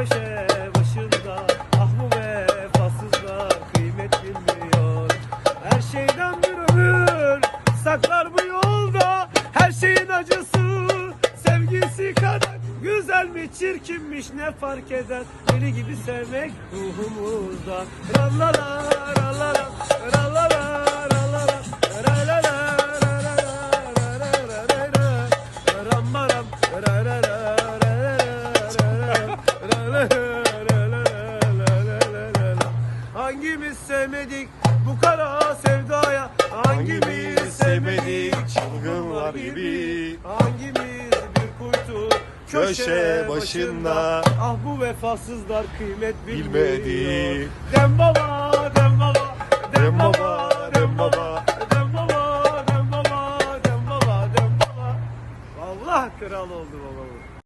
köşe başında Ah bu vefasızlar kıymet bilmiyor Her şeyden bir ömür saklar bu yolda Her şeyin acısı sevgisi kadar Güzel mi çirkinmiş ne fark eder Deli gibi sevmek ruhumuzda Rallala rallala rallala rallala rallala rallala rallala rallala Hangimiz sevmedik bu kara sevdaya Hangimiz sevmedik çılgınlar gibi Hangimiz bir kuytu köşe başında. Ah bu vefasızlar kıymet Bilmedi. Dem baba dem baba Dem baba, dem baba. Dem baba dem baba dem baba dem baba Allah kral oldu baba bu.